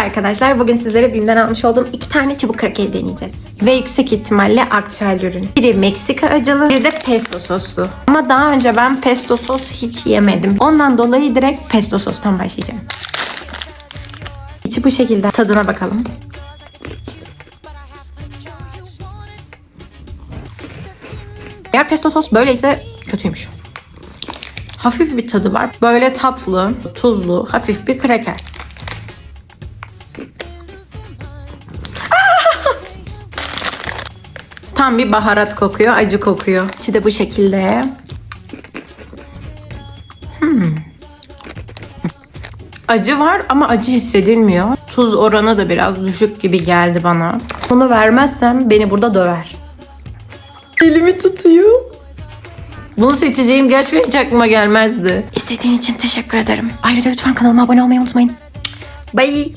arkadaşlar. Bugün sizlere BİM'den almış olduğum iki tane çubuk kraker deneyeceğiz. Ve yüksek ihtimalle aktüel ürün. Biri Meksika acılı, biri de pesto soslu. Ama daha önce ben pesto sos hiç yemedim. Ondan dolayı direkt pesto sostan başlayacağım. İçi bu şekilde. Tadına bakalım. Eğer pesto sos böyleyse kötüymüş. Hafif bir tadı var. Böyle tatlı, tuzlu, hafif bir kraker. Tam bir baharat kokuyor, acı kokuyor. İçi de bu şekilde. Hmm. Acı var ama acı hissedilmiyor. Tuz oranı da biraz düşük gibi geldi bana. Bunu vermezsem beni burada döver. Elimi tutuyor. Bunu seçeceğim gerçekten hiç aklıma gelmezdi. İstediğin için teşekkür ederim. Ayrıca lütfen kanalıma abone olmayı unutmayın. Bye.